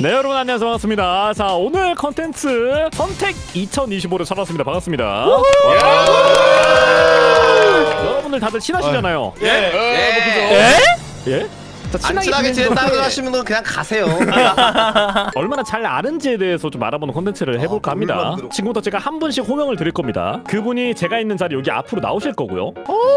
네 여러분 안녕하세요. 반갑습니다. 자 오늘 컨텐츠 선택 2025를 찾았습니다. 반갑습니다. 여러분들 다들 친하시잖아요. 예. 예. 예? 자, 안 친하게 분들 하시는 분 그냥 가세요. 얼마나 잘 아는지에 대해서 좀 알아보는 콘텐츠를 해볼까 합니다. 지금부터 제가 한 분씩 호명을 드릴 겁니다 그분이 제가 있는 자리 여기 앞으로 나오실 거고요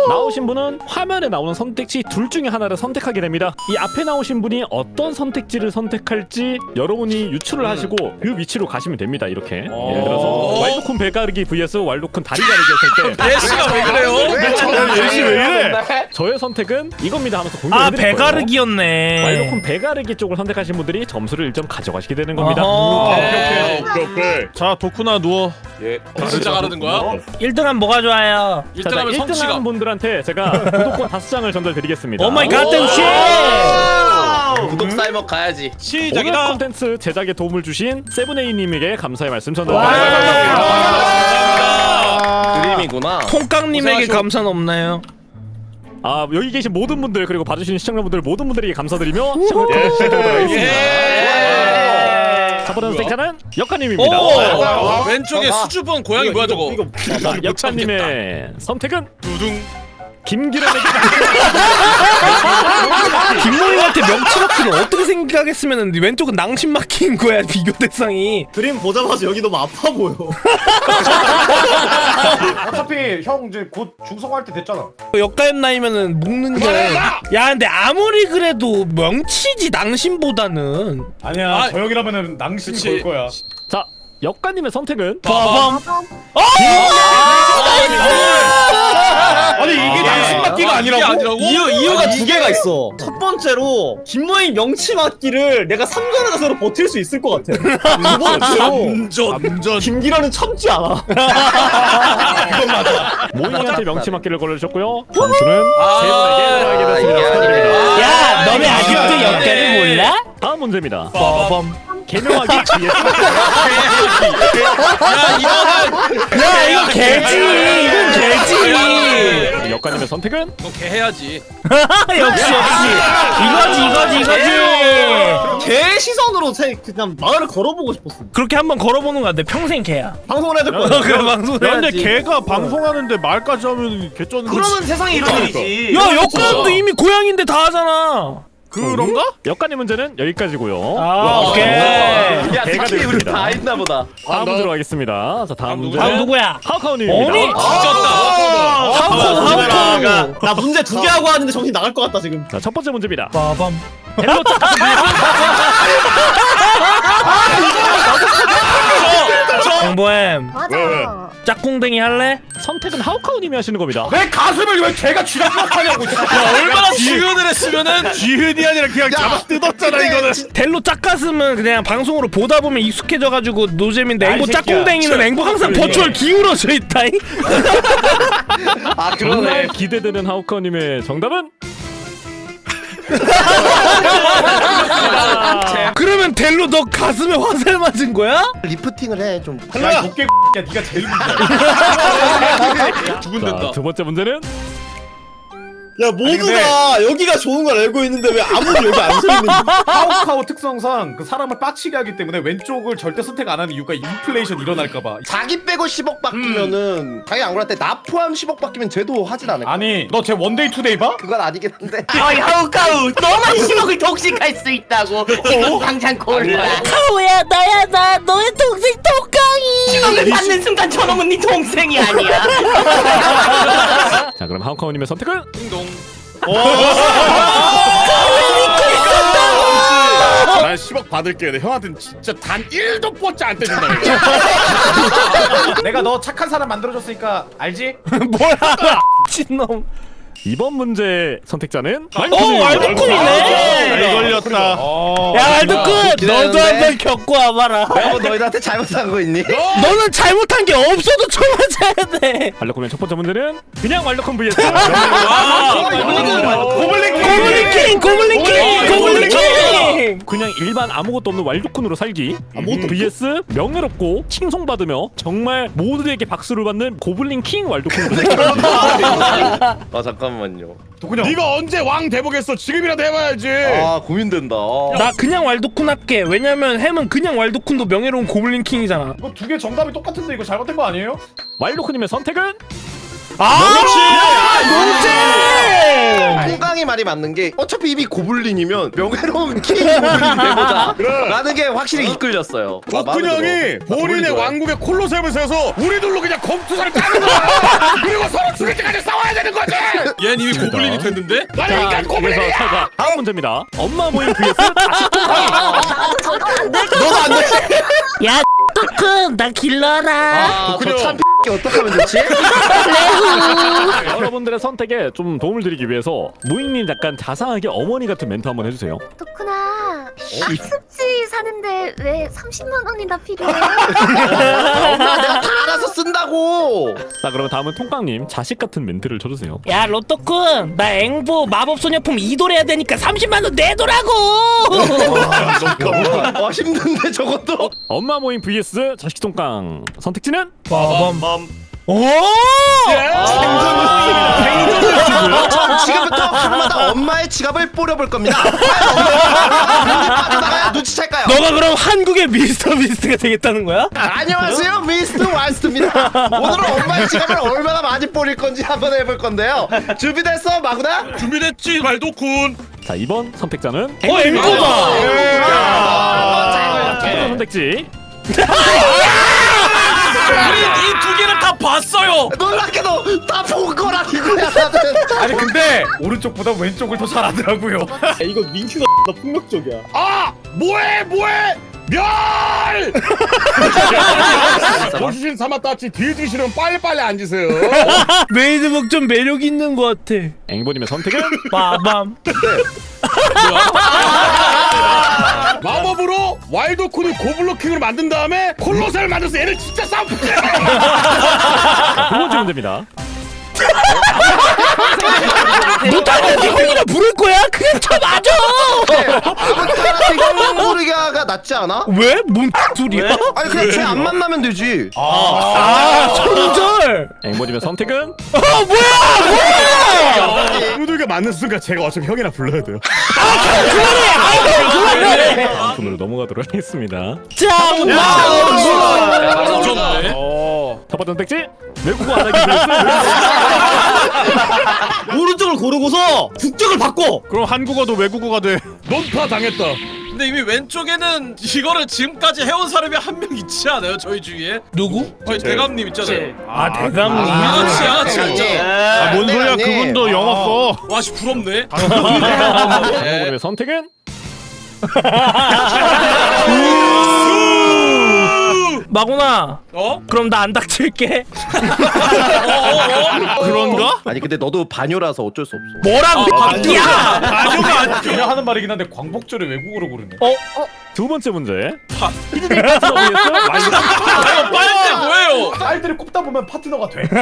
나오신 분은 화면에 나오는 선택지 둘 중에 하나를 선택하게 됩니다 이 앞에 나오신 분이 어떤 선택지를 선택할지 여러분이 유추를 하시고 그 위치로 가시면 됩니다 이렇게 예를 들어서 왈도쿤 배 가르기 vs 왈도쿤 다리 가르기 했을 때 예시가 왜 그래요? 열심히 왜 이래? 저의 선택은 이겁니다 하면서 아 공개해드릴 거예요 배가르기 였네. 왈도쿤 배가르기 쪽을 선택하신 분들이 점수를 1점 가져가시게 되는 겁니다 어허. 오케이 오케이 오케이 자 도쿠나 누워 진짜 가르는 거야? 1등한 뭐가 좋아요? 자, 자, 1등하면 1등한 성취감 분들한테 제가 구독권 5장을 전달드리겠습니다. 오 마이 갓댐 쉣! 구독 사이버 가야지. 오늘 시작이다 콘텐츠 제작에 도움을 주신 세븐에이님에게 감사의 말씀 와. 전달드립니다. 그림이구나. 통깡님에게 감사는 없나요? 아 여기 계신 모든 분들 그리고 봐주신 시청자분들 모든 분들에게 감사드리며 시청을 시작하도록 하겠습니다. 첫 번째 선택자는 역하님입니다. 오! 왼쪽에 수줍은 고양이 뭐야 저거? 자, 역하님의 선택은 두둥. 김기련에게 김모임한테 명치 막히를 어떻게 생각했으면 왼쪽은 낭심 막힌 거야 비교 대상이. 그림 보자마자 여기 너무 아파 보여. 어차피 형 이제 곧 중성할 때 됐잖아. 역가입 나이면은 묶는 게. 야 근데 아무리 그래도 명치지 낭심보다는. 아니야, 아, 저 형이라면은 낭심이 그치. 걸 거야. 자 역가님의 선택은 빠밤. 아니 이게 낭심 맞기가 이게 아니라고? 아니라고? 이유 이유가 두 개가 있어. 첫 번째로 김모임 명치 맞기를 내가 3전에 가서로 버틸 수 있을 것 같아. 두 번째로 암전 김기라는 참지 않아. 모잉한테 명치 맞기를 걸어주셨고요. 점수는 아, 세 분에게 돌아가게 이게 됐습니다. 축하드립니다. 야 너네 아, 아직도 네. 역가를 몰라? 다음 문제입니다. 빠밤. 개명하기 야 이거는 야 이거 개지. 이건 개지. 역가님의 선택은 너 개 해야지. 역시 역시. 이거지 이거지 이거지. 개 시선으로 세, 그냥 말을 걸어보고 싶었어. 그렇게 한번 걸어보는 거 같아. 평생 개야. 방송을 해야 될 거야. 그래 방송 야 근데 해야지. 걔가 방송하는데 말까지 하면 개쩌는 그러면 세상에 이런 일이지. 야 역가도 이미 고양인데 다 하잖아. 그런가? 역가님 문제는 여기까지고요. 아 오케이. 야, 개가 특히 우리. 다 했나 보다. 다음 문제로 가겠습니다. 자 다음 문제. 다음 누구야? 하우카우님입니다. 아니 뒤졌다. 하우카우 하우카우. 나 문제 두 개 하고 하는데 정신 나갈 것 같다 지금. 자, 첫 번째 문제입니다. 빠밤. 헬로 짝 정보엠 맞아. 짝꿍댕이 할래? 선택은 하우카우님이 하시는 겁니다. 내 가슴을 왜 걔가 쥐락락하냐고. 얼마나 지연을 했으면은 지은이 아니라 그냥 잡아 뜯었잖아 이거는 델로 짝가슴은 그냥 방송으로 보다 보면 익숙해져가지고 노잼인데 아이, 앵보 새끼야. 짝꿍댕이는 앵보 항상 버추얼 기울어져 있다잉? 아 정말 기대되는 하우카우님의 정답은 그러면 델로 너 가슴에 화살 맞은 거야? 리프팅을 해 좀. 야, 도깨 야, 네가 제일 문제야. 죽은된다. 자, 두 번째 문제는 야 모두가 여기가 좋은 걸 알고 있는데 왜 아무도 여기 안 서 있는 거야? 카우카우 특성상 그 사람을 빡치게 하기 때문에 왼쪽을 절대 선택 안 하는 이유가 인플레이션 일어날까봐. 자기 빼고 10억 바뀌면은 자기 안 그럴 때나 포함 10억 바뀌면 쟤도 하진 않을 거야. 아니, 너쟤 원데이 투데이 봐? 그건 아니긴 한데. 어이 하우카우 너만 10억을 독식할 수 있다고 지금 당장 골라 카우야 나야 나 너의 동생 독강이 10억을 받는 순간 저놈은 네 동생이 아니야 자 그럼 하우카우님의 선택은 띵동. 난 10억 받을게. 근데 형한테는 진짜 단 1도 뻗지 안 떼준다 내가 너 착한 사람 만들어줬으니까 알지? 뭐야. 미친놈 이번 문제 선택자는 오 왈도쿤이네. 잘 걸렸다. 어. 야 왈도쿤 기대하는데? 너도 한 번 겪고 와봐라. 내가 뭐 너희들한테 잘못한 거 있니? 너는 잘못한 게 없어도 쳐맞아야 돼. 왈도쿤의 첫 번째 문제는 그냥 왈도쿤 vs. 고블린 고블린 킹 고블린 킹 고블린 킹! 그냥 일반 아무것도 없는 왈도쿤으로 살기. vs 명예롭고 칭송받으며 정말 모두에게 박수를 받는 고블린 킹 왈도쿤으로 살기 아 잠깐만요. 도kun형 네가 언제 왕 돼보겠어? 지금이라도 해봐야지. 아 고민된다. 나 그냥 왈도쿤 할게 왜냐면 햄은 그냥 왈도쿤도 명예로운 고블린 킹이잖아 이거 두 개 정답이 똑같은데 이거 잘못된 거 아니에요? 왈도쿤님의 선택은 아 콩강이 말이 맞는 게 어차피 이미 고블린이면 명예로운 킹 고블린 되보자 라는 게 확실히 이끌렸어요. 아, 마음에 덕분형이 들어. 본인의. 왕국에 콜로세움을 세워서 우리들로 그냥 검투사를 까는 거야. 그리고 서로 죽을 때까지 싸워야 되는 거지. 얘는 이미 고블린이 됐는데? 나는 인간 그래서 고블린이야. 자 다음 문제입니다 엄마 모임 vs 자식 야 토큰 나 길러라 아, 저참 어떡하면 좋지? 여러분들의 선택에 좀 도움을 드리기 위해서 무익님 약간 자상하게 어머니 같은 멘트 한번 해주세요 덕구나 학습지 사는데 왜 30만 원이나 필요해? 엄마 내가 다 알아서 쓴다고. 자 그러면 다음은 통깡님 자식 같은 멘트를 쳐주세요 야 로또쿤 나 앵보 마법소녀품 이돌해야 되니까 30만원 내도라고 잠깐만. 와 힘든데 저것도. 엄마 모임 vs 자식 통깡 선택지는 빠밤 오! 지금부터 하루마다 엄마의 지갑을 뿌려볼 겁니다. 과연 엄마가 빠져나가야 눈치챌까요? 너가 그럼 한국의 미스터 비스트가 되겠다는 거야? 안녕하세요. 미스터 왈스트입니다. 오늘은 엄마의 지갑을 얼마나 많이 뿌릴 건지 한번 해볼 건데요. 준비됐어 마구나? 준비됐지 말도쿤 자 이번 선택자는 어 아, 첫 번째 선택지 우리 이 두 개를 다 봤어요. 놀랍게도 다 본 거라는 거야 나는 아니 근데 오른쪽보다 왼쪽을 더 잘하더라고요. 이거 민큐가 나 폭력적이야. 아 뭐해 뭐해? 멸. 보시신 사마따치 뒤지기 싫으면 빨리빨리 앉으세요. 메이드복 좀 매력 있는 것 같아. 앵보님의 선택은? 빠밤 마법으로 와일드쿤을 고블로킹으로 만든 다음에 콜로세를 만들어서 얘를 진짜 싸움. 붙여. 두 번째 문제입니다. 못하면 니혼이라 부를 거야? 그냥 쳐맞아! 아무튼 형무리가가 낫지 않아? 왜? 뭔 소리야? 아니 그냥 쟤 안 만나면 되지. 아. 손절! 앵보님의 선택은? 아 뭐야! 두들겨 맞는 순간 제가 어차피 형이라 불러야 돼요. 다음 분으로 넘어가도록 하겠습니다 짱마 맞췄네 첫 번째 선택지 외국어 안 하기 vs 오른쪽을 고르고서 국적을 바꿔. 그럼 한국어도 외국어가 돼. 논파 당했다. 근데 이미 왼쪽에는 이거를 지금까지 해온 사람이 한 명 있지 않아요? 저희 주위에? 누구? 저희 대감님 있잖아요. 아 대감님. 양아치 양아치 있잖아 아, 뭔 소리야? 그분도 영어 써. 와씨 부럽네. 선택은 마구나. 어? 그럼 나 안 닥칠게. 그런가? 아니 근데 너도 반요라서 어쩔 수 없어. 뭐라고 아, 야! 그냥 하는 말이긴 한데 광복절에 외국어로 부르네. 두 번째 문제. 이거 빨대 뭐예요? 딸들이 꼽다 보면 파트너가 돼.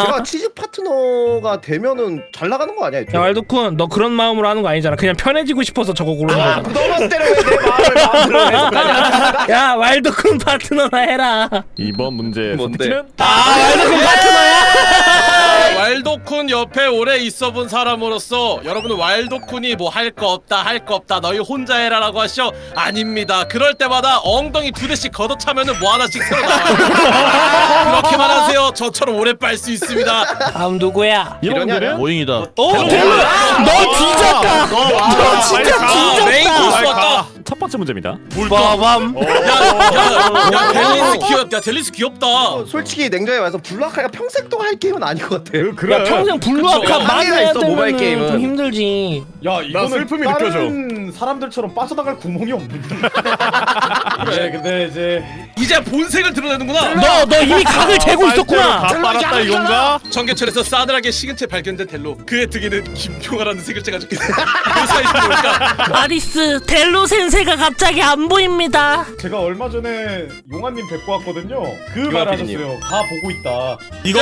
제가 치즈 파트너가 되면은 잘 나가는 거 아니야? 야 왈도쿤 너 그런 마음으로 하는 거 아니잖아. 그냥 편해지고 싶어서 저거 고르는 아, 거잖아. 너만 때려 왜내 마음을 마음대로 해석하냐 야 왈도쿤 파트너나 해라. 이번 문제 뭔데? 선택지는 아 왈도쿤 파트너야? 와일도쿤 옆에 오래 있어본 사람으로서 여러분은 와일도쿤이 뭐 할 거 없다 할 거 없다 너희 혼자 해라라고 하시죠? 아닙니다. 그럴 때마다 엉덩이 두 대씩 걷어차면은 뭐 하나씩 새로 나와요. 그렇게만 하세요. 저처럼 오래 빨 수 있습니다. 다음 누구야? 이번 이러냐, 모잉이다. 어 델로야 너 뒤졌다! 너 진짜 메인 뒤졌다! 코스 왔다 첫 번째 문제입니다. 빠밤 야야야 델리스 귀엽 야 델리스 귀엽다. 어, 솔직히 냉정히 말해서 블락하가 평생 동안 할 게임은 아닌 것 같아 그래. 야 평생 블루아카 그쵸. 많이 한계가 해야 있어, 모바일 되면 게임은. 좀 힘들지. 야 이거는 슬픔이 다른 사람들처럼 빠져나갈 구멍이 없는데. 그래 근데 이제 이제 본색을 드러내는구나. 너 너 이미 각을 재고 있었구나. 다 빨았다 이건가? 청계천에서 싸늘하게 식은채 발견된 델로 그의 등에는 김평화라는 세글자가 적혀있어 그 사이에 보니까 아리스 델로 센세가 갑자기 안 보입니다. 제가 얼마 전에 용환님 뵙고 왔거든요. 그말 유아피디님. 하셨어요. 다 보고 있다.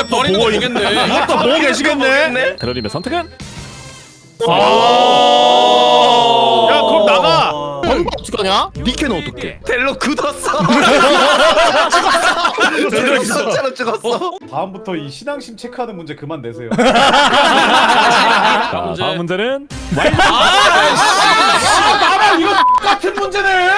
버리는 거 보겠네. 이것도 보고 계시겠네. 대로님의 선택은? 야 그럼 나가. 어떡하냐? 니케는 어떻게? 델로 굳었어. 델로 진짜로 찍었어. 다음부터 이 신앙심 체크하는 문제 그만 내세요. 자, 문제. 다음 문제는 나랑 이거 같은 문제네.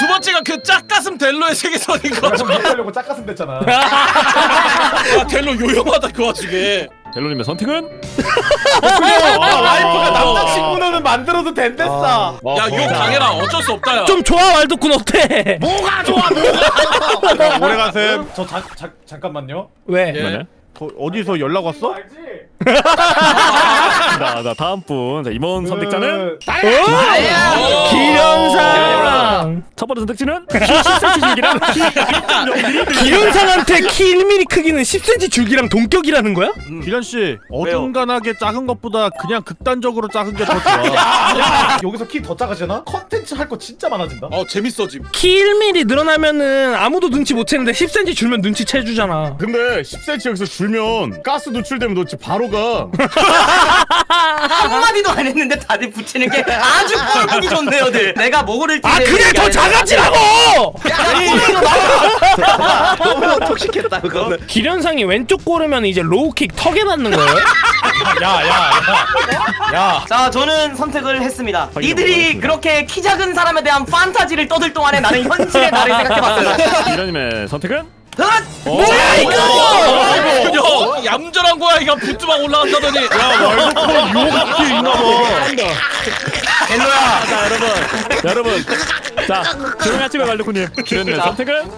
두 번째가 그 짝가슴 델로의 세계선인 거죠. 좀 이해하려고 짝가슴 됐잖아. 아 델로 요염하다 그 와중에. 델로님의 선택은 아, 와이프가 남자 친구는 만들어도 된댔어. 야욕 당해라 어쩔 수 없다 야. 좀 좋아 왈도쿤 어때? 뭐가 좋아 뭐가 오래 가셈 저 자, 자, 잠깐만요. 왜? 예. 어, 어디서 연락 왔어? 알지? 자, 자 다음 분. 자, 이번 선택자는 어. 기련상 첫 번째 선택지는 10cm 줄기랑 키 1.0mm 기련상한테 키 1mm 크기는 10cm 줄기랑 동격이라는 거야? 기련 씨 어중간하게 작은 것보다 그냥 극단적으로 작은 게 더 좋아 여기서 키 더 작아지나? 컨텐츠 할 거 진짜 많아진다. 어 재밌어짐. 키 1mm 늘어나면은 아무도 눈치 못 채는데 10cm 줄면 눈치 채주잖아 근데 10cm 여기서 줄면 가스 노출되면 너 진짜 바로 가 한마디도 안 했는데 다들 붙이는 게 아주 꼴 보기 좋네요들 내가 뭐를 아 그래 더 작아지라고! 너무 톡식했다 그거는. 기련상이 왼쪽 고르면 이제 로우킥 턱에 맞는 거예요? 야야야. 자 저는 선택을 했습니다 니들이 보겠습니다. 그렇게 키 작은 사람에 대한 판타지를 떠들 동안에 나는 현실의 나를 생각해봤어요 이런님의 선택은 헛! 뭐야 이거! 형 얌전한 거야 이거 부뚜막 올라간다더니. 델로야 자, 여러분. 여러분. 자, 조용하시고 말도쿠님. 기련님의 자. 선택은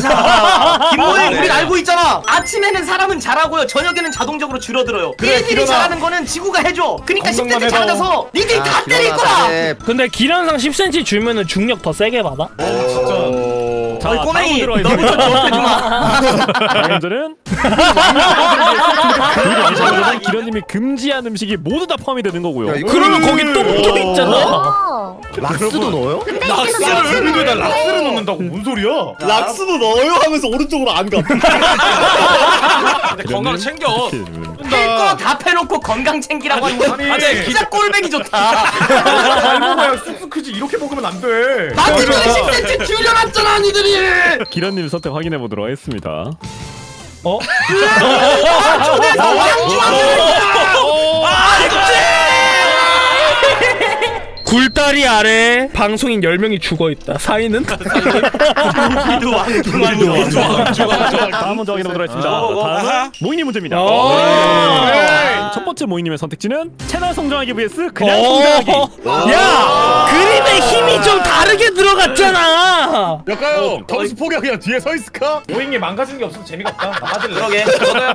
자, 김모님 우리 알고 있잖아. 아침에는 사람은 자라고요. 저녁에는 자동적으로 줄어들어요. 그래, 니들이 기련아. 잘하는 거는 지구가 해줘. 그러니까 건강만 10cm 해라. 작아져서 니들이 다 때릴 거야. 근데 기련상 10cm 줄면은 중력 더 세게 받아? 자, 어이 꼬맹이 너부터 가겠습니다. 조업해 주마. 다음 문제는 그리고 기련님이 금지한 음식이 모두 다 포함이 되는 거고요. 그러면 거기 똥도 있잖아 어. 락스도 넣어요? 락스를 여기다 락스를 넣는다고 뭔 소리야? 락스도 넣어요 하면서 오른쪽으로 안 가. 근데 건강 챙겨. 거다 패놓고 건강 챙기라고 하는 건 아니. 아, 진짜 꼴배기 좋다. 잘 먹어야 쑥쑥 크지 이렇게 먹으면 안 돼. 나 때문에 10cm 줄여놨잖아 니들이. 기련님 선택 확인해 보도록 하겠습니다. 어? 굴다리 아래 방송인 10명이 죽어있다 사인은? 다음 문제 확인해 보도록 하겠습니다. 다음은 모이님 문제입니다. 오. 네. 첫 번째 모이님의 선택지는 채널 성장하기 vs 그냥 성장하기. 어. 야! 그림의 힘이 좀 다르게 들어갔잖아 약간 점수 포기야 그냥 뒤에 서 있을까? 모잉이 망가진 게 없어서 재미가 없다. 나 빠질래. 그러게.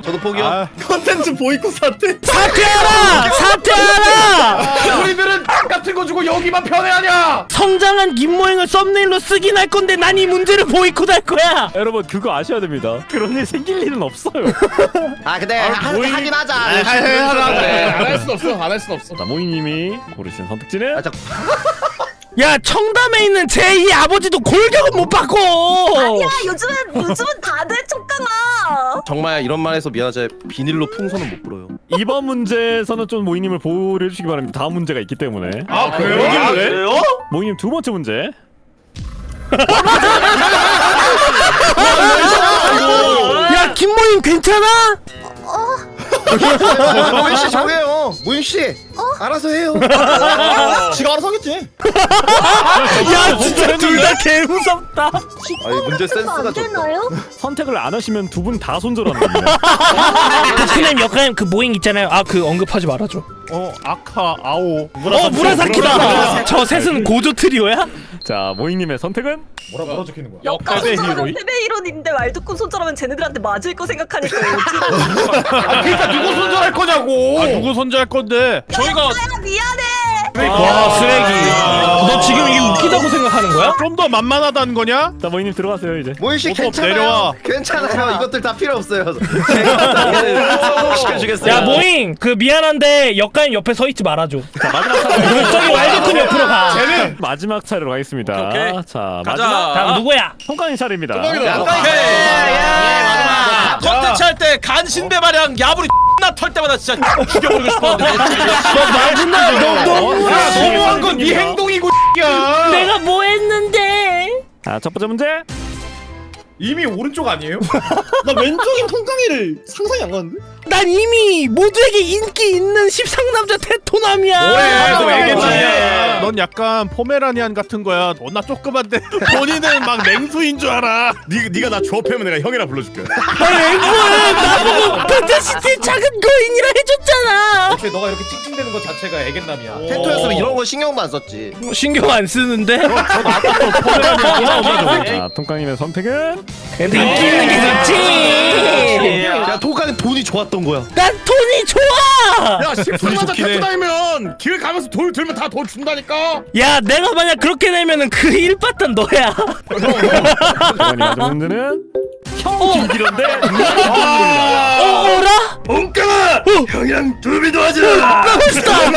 저도 포기요. 아, 컨텐츠 보이콧 사태. 사퇴하라! 사퇴하라! 우리들은 딱 같은 거 주고 여기만 편애하냐? 성장한 김모잉을 썸네일로 쓰긴 할 건데 난 이 문제를 보이콧할 거야 여러분 그거 아셔야 됩니다. 그런 일 생길 일은 없어요. 아 근데 하, 모잉- 하긴 하자. 안할 순 없어 안 할 순 없어 자 모이님이 고르신 선택지는 아, 자, 야 청담에 있는 제2 아버지도 골격은 못 받고 야 요즘은 요즘은 다들 촉강아. 정말 이런 말해서 미안하지 비닐로 풍선은 못 불어요. 이번 문제에서는 좀 모이님을 보호해 주시기 바랍니다. 다음 문제가 있기 때문에. 아 그래요? 아, 그래요? 모이님 두 번째 문제. 야 김모잉 괜찮아? 모잉 씨 정해요. 모잉 씨 알아서 해요. 지가 알아서 하겠지. 야 진짜 둘 다 개무섭다 아니 문제 센스가 안 좋다. 되나요? 선택을 안 하시면 두 분 다 손절합니다. 스님 역할 그 모잉 있잖아요 아 그 언급하지 말아줘 어 아카 아오 어 무라사키다 저 셋은 고조 트리오야? 자 모이님의 선택은 뭐라 뭐라 적히는 거야? 역할의 히로이. 패배 이론인데 말도꾼 손절하면 쟤네들한테 맞을 거 생각하니까 아 그러니까 누구 손절할 거냐고. 아 누구 손절할 건데 저희가 미안해. 와 쓰레기 너 지금 이게 웃기다고 생각하는 거야? 좀 더 만만하다는 거냐? 자 모이님 들어가세요 이제. 모잉 씨 어서 괜찮아요. 내려와. 괜찮아요. 이것들 다 필요 없어요. 제가 성공시켜주겠어요. 야 모잉 그 미안한데 역가인 옆에 서 있지 말아줘 저기 왈도쿤 옆으로 가 쟤는 마지막 차례로 가겠습니다. 오케이, 오케이. 자 가자. 마지막 다음 누구야? 성광인 차례입니다. 컨텐츠 할 때 간신배 마냥 야부리 X나 털 때마다 진짜 죽여버리고 싶었는데 너말 듣나? 너, 너, 야 너무한 건 네 행동이고 야. 내 내가 뭐 했는데? 자, 첫 번째 문제. 이미 오른쪽 아니에요? 나 왼쪽인 통깡이를 상상이 안 가는데? 난 이미 모두에게 인기 있는 십상남자 테토남이야. 뭐해 너 애겠지 넌 약간 포메라니안 같은 거야. 존나 조그만데 본인은 막 맹수인 줄 알아. 니, 니가 나 조합하면 내가 형이라 불러줄게. 아니 앵무야 나보고 펜타시티 작은 거인이라 해줬잖아. 역시 너가 이렇게 찡찡대는 것 자체가 애견남이야 텐토였으면 이런 거 신경도 안 썼지 신경 안 쓰는데. 자, 통깡님의 선택은 있는 게 좋지. 야 도가는 돈이 좋았던 거야 난 돈이 좋아. 야, 십상남자 태투 다니면 길 가면서 돌 들면 다 돈 준다니까. 야 내가 만약 그렇게 내면은 그 일바탄 너야. 통깡님 맞은 문제는 형 김기련데 어 어라? 엉깡아, 형이랑 두비도 하자. 멋있다.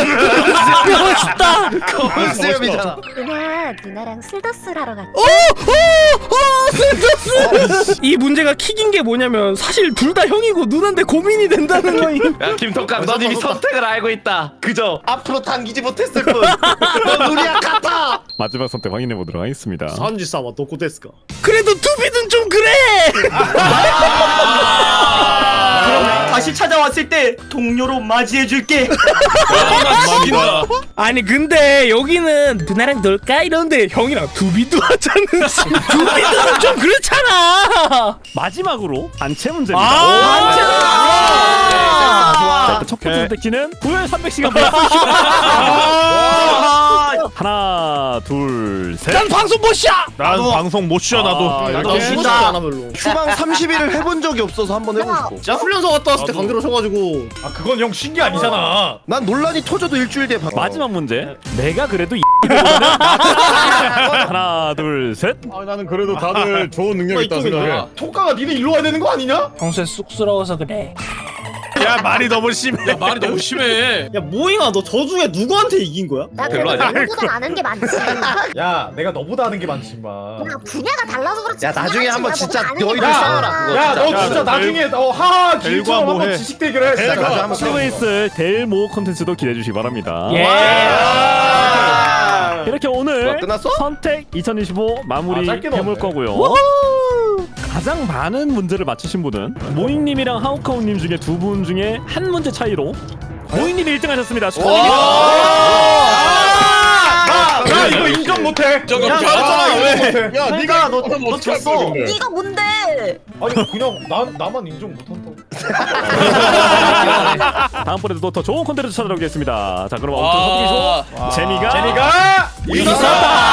멋있다. 검은 수염이잖아 누나 누나랑 술더스를 하러 갔지. 오오오 슬퍼스. 이 문제가 킥인 게 뭐냐면 사실 둘 다 형이고 누나인데 고민이 된다는 거임. 야 김통감 넌 이미 선택을 알고 있다 그저 앞으로 당기지 못했을 뿐넌 우리야 같아 마지막 선택 확인해 보도록 하겠습니다. 산지 싸마 도코 데스까? 그래도 투비는 좀 그래. 다시 찾아왔을 때 동료로 맞이해줄게 죽인다. 아니 근데 여기는 누나랑 놀까 이러는데 형이랑 두비도 하자는 두비도는 좀 그렇잖아. 마지막으로 단체 문제입니다. 아, 자, 일 단첫 번째 선택지는 9열 300시간 플러스 하나, 둘, 셋. 난 방송 못 쉬어. 난 방송 못 쉬어 나도. 나도 쉬지 않아 별로. 휴방 30일을 해본 적이 없어서 한번 해보고 싶어 진짜 훈련소 갔다 왔을 때 강제로 오셔가지고 아 그건 형 신기 아니잖아 난 논란이 터져도 일주일 뒤에 바꿔 마지막 문제. 내가 그래도 하나, 둘, 셋. 아, 나는 그래도 다들 좋은 능력 있다 생각해. 토카가 니네 일로 와야 되는 거 아니냐? 평소에 쑥스러워서 그래. 야 말이 너무 심해. 야 말이 너무 심해. 야 모잉아 너 저 중에 누구한테 이긴 거야? 나 그래도 너보다 아는 게 많지. 야 내가 너보다 아는 게 많지 마 그냥 분야가 달라서 그렇지. 야, 나중에 한번 진짜 너희들. 싸워라, 그거. 야 너 진짜. 진짜 야, 나중에 어 하하 길처럼 한번 뭐해. 지식 대결해 진짜 델과. 나중에 한번 최근에 있을 델모 콘텐츠도 기대해 주시기 바랍니다. 예. 이렇게 오늘 끝났어? 선택 2025 마무리 아, 짧게 해볼 넣었네. 거고요. 가장 많은 문제를 맞히신 분은 모잉님이랑 하우카우님 중에 두 분 중에 한 문제 차이로 모잉님이 1등 하셨습니다. 축하드립니다. 나 이거 인정 못해 저거 야, 야, 나 인정 못해 야 네가 너, 너너 쳤어. 이거 뭔데? 아니 그냥 나, 나만 인정 못한다고 다음번에도 또더 좋은 콘텐츠 찾아오겠습니다. 자, 그럼 아무튼 좋아. 아, 재미가 제니가 있었다.